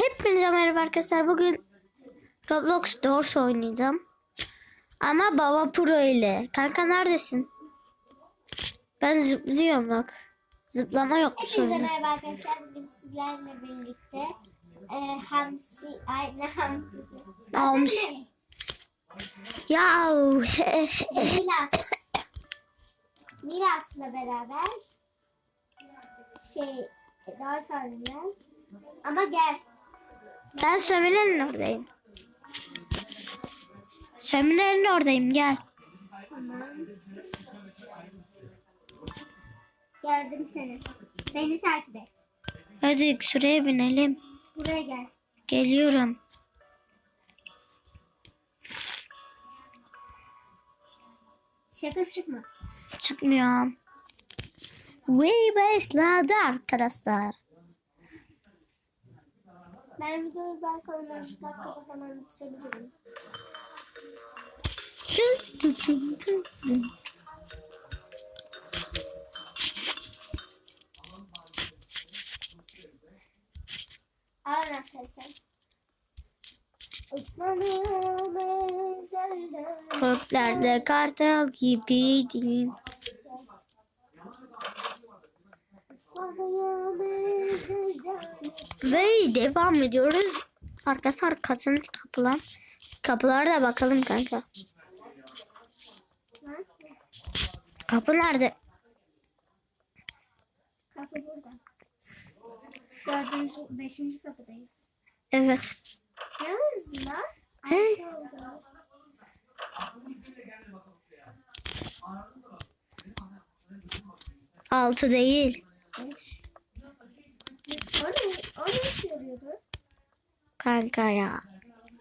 Hepinize merhaba arkadaşlar. Bugün Roblox Doors oynayacağım. Ama Baba Pro ile. Kanka neredesin? Ben zıplıyorum bak. Zıplama yok bu Hepinize oyunda. merhaba arkadaşlar. Bugün sizlerle birlikte e, hamsi, aynı hamsi. Almış. Ya he- he- Milas. Milas'la beraber şey ders oynayacağız. Ama gel. Ben sömürenin oradayım. Sömürenin oradayım gel. Tamam. Gördüm seni. Beni takip et. Hadi şuraya binelim. Buraya gel. Geliyorum. Şaka çıkma. Çıkmıyorum. Way başladı arkadaşlar. Ben videoyu belki 15 dakikada falan bitirebilirim. Al arkadaşlar. Osman'ım ezelden. Göklerde kartal gibiydim. Ve devam ediyoruz. Arkadaşlar kaçıncı kapılar? Kapılara da bakalım kanka. Kapı nerede? Kapı burada. Dördüncü, beşinci kapıdayız. Evet. Hızlı lan? Oldu. Altı değil. Beş. O ne? O ne işe yarıyordu? Kanka ya.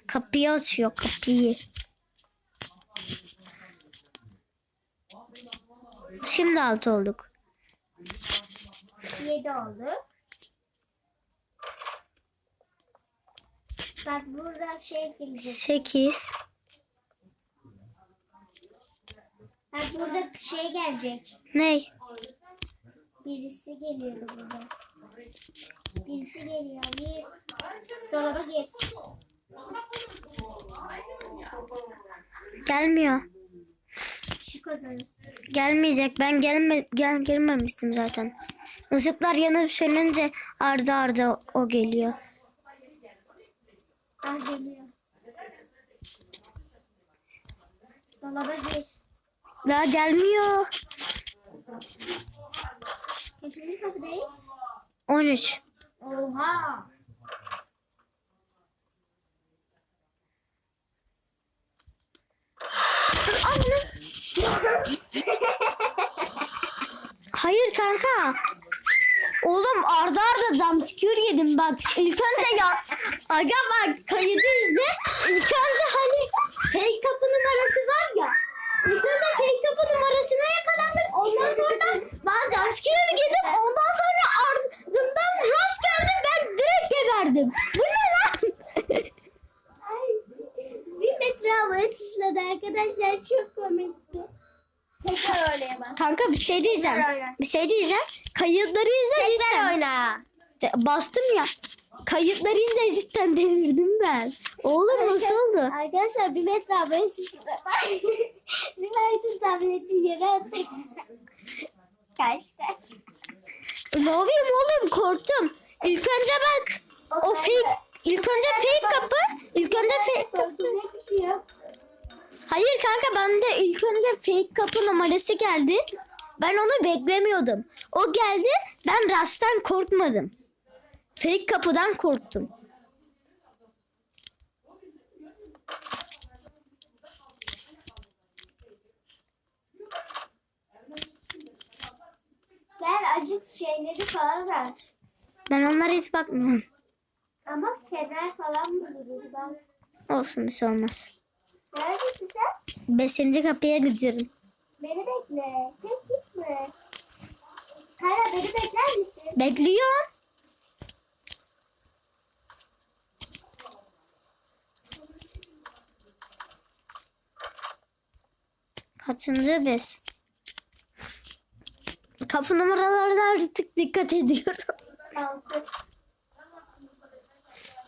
Kapıyı açıyor kapıyı. Şimdi altı olduk. Yedi oldu. Bak burada şey gelecek. Sekiz. Bak burada şey gelecek. Ney? Birisi geliyordu burada. Birisi geliyor. Bir. Dolaba gir. Gelmiyor. Şu kazanı. Gelmeyecek. Ben gelme gel gelmemiştim zaten. Işıklar yanıp sönünce arda arda o geliyor. Ah geliyor. Dolaba gir. Daha gelmiyor. Kaçıncı kapıdayız? 13. Oha. Hayır kanka. Oğlum arda arda jumpscare yedim bak. İlk önce ya. Aga bak kaydı izle. İlk önce hani fake kapı numarası var ya. İlk önce fake kapı numarasına yakalandım. Jumpscare yedim. Ondan sonra ardından rast geldim. Ben direkt geberdim. Bu ne lan? Bir metre havaya sıçradı arkadaşlar. Çok komikti. Tekrar oynaya bak. Kanka bir şey diyeceğim. Tekrar oyna. Bir şey diyeceğim. Kayıtları izle cidden. Tekrar oyna. De- Bastım ya. Kayıtları izle cidden devirdim ben. Oğlum nasıl oldu? Arkadaşlar bir metre havaya sıçradı. bir baktım tableti yere attım. Kaçtı. Ne yapayım oğlum korktum. İlk önce bak. O fake. İlk önce fake kapı. İlk önce fake kapı. Şey. Hayır kanka bende ilk önce fake kapı numarası geldi. Ben onu beklemiyordum. O geldi. Ben rasttan korkmadım. Fake kapıdan korktum. Gel acıt şeyleri falan ver. Ben onlara hiç bakmıyorum. Ama fener falan buluruz ben. Olsun bir şey olmaz. Neredesin sen? Beşinci kapıya gidiyorum. Beni bekle. Tek gitme. Kara beni bekler misin? Bekliyorum. Kaçıncı beş? Kapı numaralarına artık dikkat ediyorum.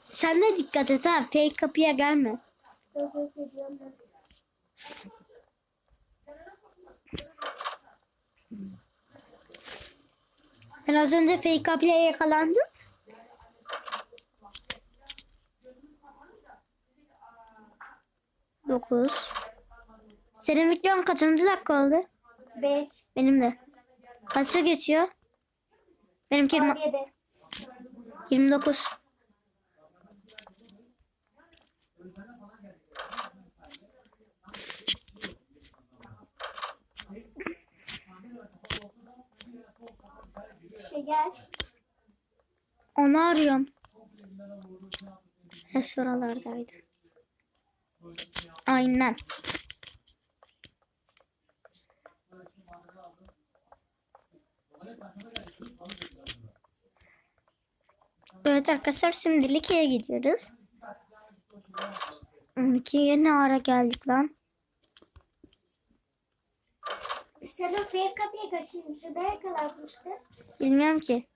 Sen de dikkat et ha. Fake kapıya gelme. Ben az önce fake kapıya yakalandım. Dokuz. Senin videon kaçıncı dakika oldu? Beş. Benim de. Kaçta geçiyor? Benimki yirmi- On yedi. 29. Şeker. Onu arıyorum. He şuralardaydı. Aynen. Evet arkadaşlar şimdi Likya'ya gidiyoruz. 12'ye ne ara geldik lan? Sen o fake kapıya kaçıncıda yakalanmıştın? Bilmiyorum ki.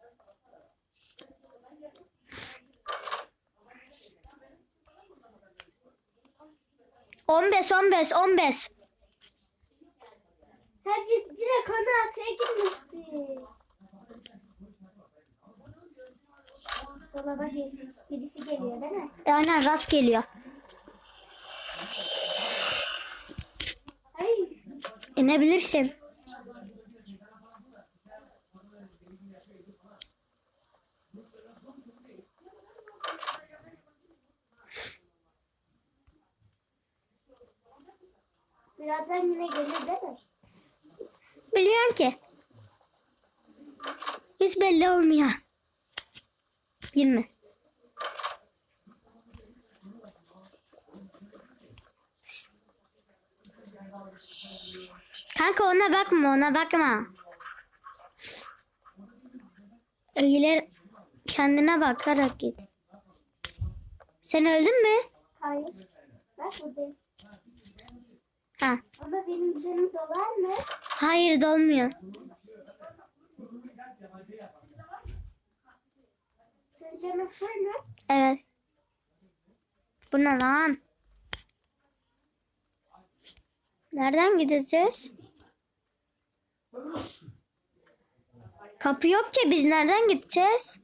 On beş, on beş, on beş. Ha biz direkt onu ataya girmiştik. Dolaba girmiş. Birisi geliyor değil mi? Aynen rast geliyor. Ay. İnebilirsin. Birazdan yine gelir değil mi? Biliyorum ki. Hiç belli olmuyor. 20. Kanka ona bakma ona bakma. Öyle kendine bakarak git. Sen öldün mü? Hayır. Bak buradayım. Ha. Ama benim canım dolar mı? Hayır dolmuyor. Senin canın full mü? Evet. Bu ne lan? Nereden gideceğiz? Kapı yok ki biz nereden gideceğiz?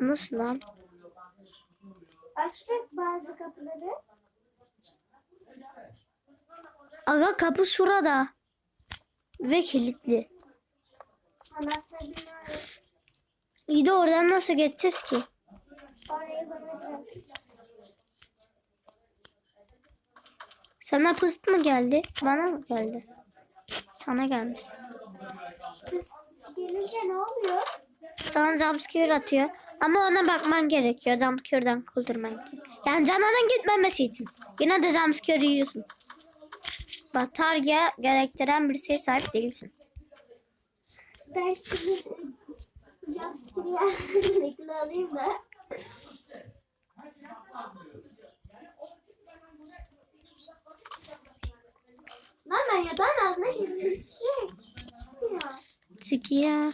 Nasıl lan? Açtık bazı kapıları. Aga kapı şurada. Ve kilitli. İyi de oradan nasıl geçeceğiz ki? Sana pıst mı geldi? Bana mı geldi? Sana gelmiş. Kız gelince ne oluyor? Sana jumpscare atıyor. Ama ona bakman gerekiyor jumpscare'dan kurtulmak için. Yani canının gitmemesi için. Yine de jumpscare yiyorsun. Batarya gerektiren bir şeye sahip değilsin. Ben şimdi jumpscare rekli alayım da. Lan ben yatağın altına girdim. Şey. Ya. Çıkıyor.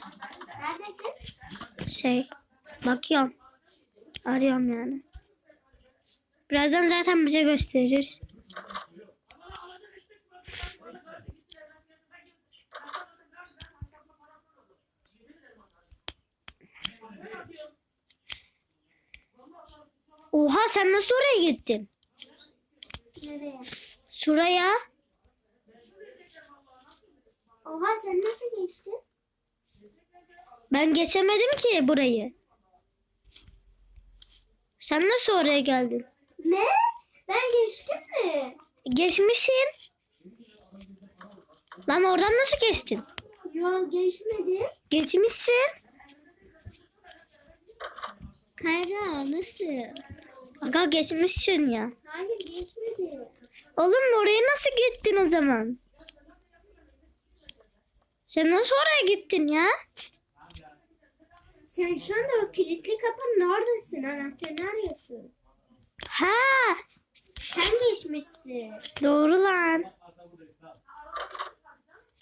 Neredesin? Şey. Bakıyorum. Arıyorum yani. Birazdan zaten bize gösterir. Oha sen nasıl oraya gittin? Nereye? Şuraya. Oha sen nasıl geçtin? Ben geçemedim ki burayı. Sen nasıl oraya geldin? Ne? Ben geçtim mi? Geçmişsin. Lan oradan nasıl geçtin? Yol geçmedim. Geçmişsin. Kayra nasıl? Aga geçmişsin ya. Hayır geçmedim. Oğlum oraya nasıl gittin o zaman? Sen nasıl oraya gittin ya? Sen şu anda o kilitli kapının oradasın. Anahtarını arıyorsun. Ha, Sen geçmişsin. doğru lan.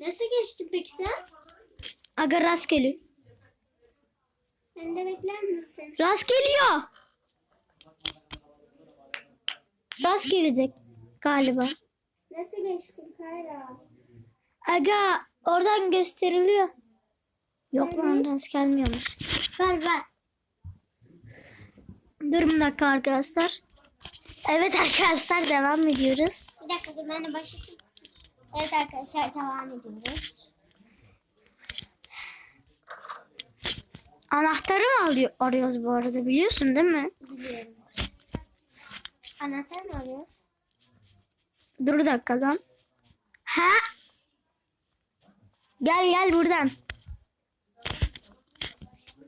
Nasıl geçtin peki sen? Aga rastgele. Beni de bekler misin? Rast geliyor. Rast gelecek galiba. Nasıl geçtin Kayra? Aga oradan gösteriliyor. Yok lan rast gelmiyormuş. Ver ver. Dur bir dakika arkadaşlar. Evet arkadaşlar devam ediyoruz. Bir dakika dur ben de başlatayım. Evet arkadaşlar devam ediyoruz. Anahtarı mı alıyor, arıyoruz bu arada biliyorsun değil mi? Biliyorum. Anahtar mı alıyoruz? Dur bir dakika lan. Ha? Gel gel buradan.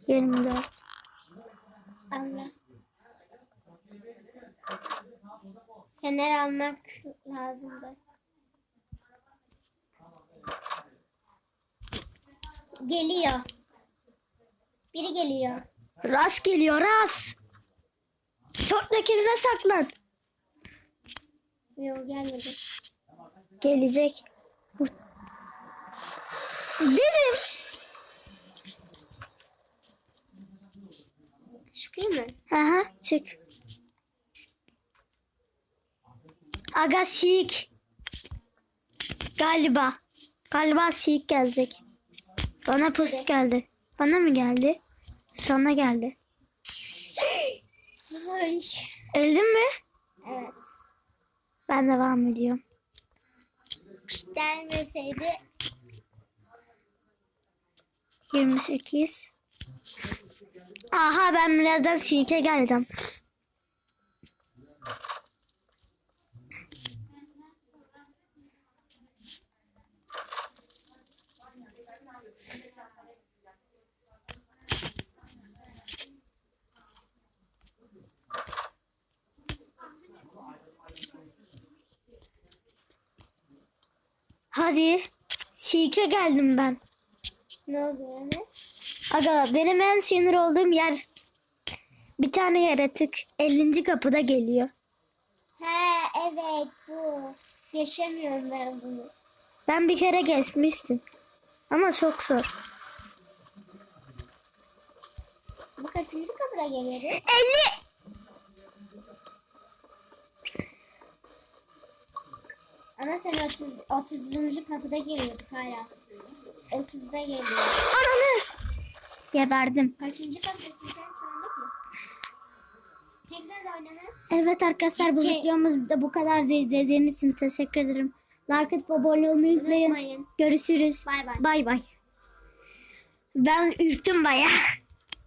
24. Allah. Fener almak lazımdı. Geliyor. Biri geliyor. Rast geliyor rast. Şorttakine saklan. Yok gelmedi. Gelecek. Bu- Çıkıyor mu? Aha çık. Aga sik. Galiba. Galiba sik gelecek. Bana post geldi. Bana mı geldi? Sana geldi. Ay. Öldün mü? Evet. Ben devam ediyorum. Gelmeseydi 28. Aha ben birazdan sike geldim. Hadi. Sike geldim ben. ne oldu yani? Aga benim en sinir olduğum yer bir tane yaratık 50. kapıda geliyor. He evet bu. Yaşamıyorum ben bunu. Ben bir kere geçmiştim. Ama çok zor. Bu kaçıncı kapıda geliyordu? 50! Ama sen 30, 30. kapıda geliyorduk hala. 30'da geliyor. Ananı! Geberdim. Kaçıncı sen tanıdık mı? Tekrar oynama. Evet arkadaşlar bu Şey- videomuz da bu kadar izlediğiniz için teşekkür ederim. Like atıp abone olmayı unutmayın. Unutmayın. Görüşürüz. Bay bay. Bay bay. Ben ürktüm bayağı.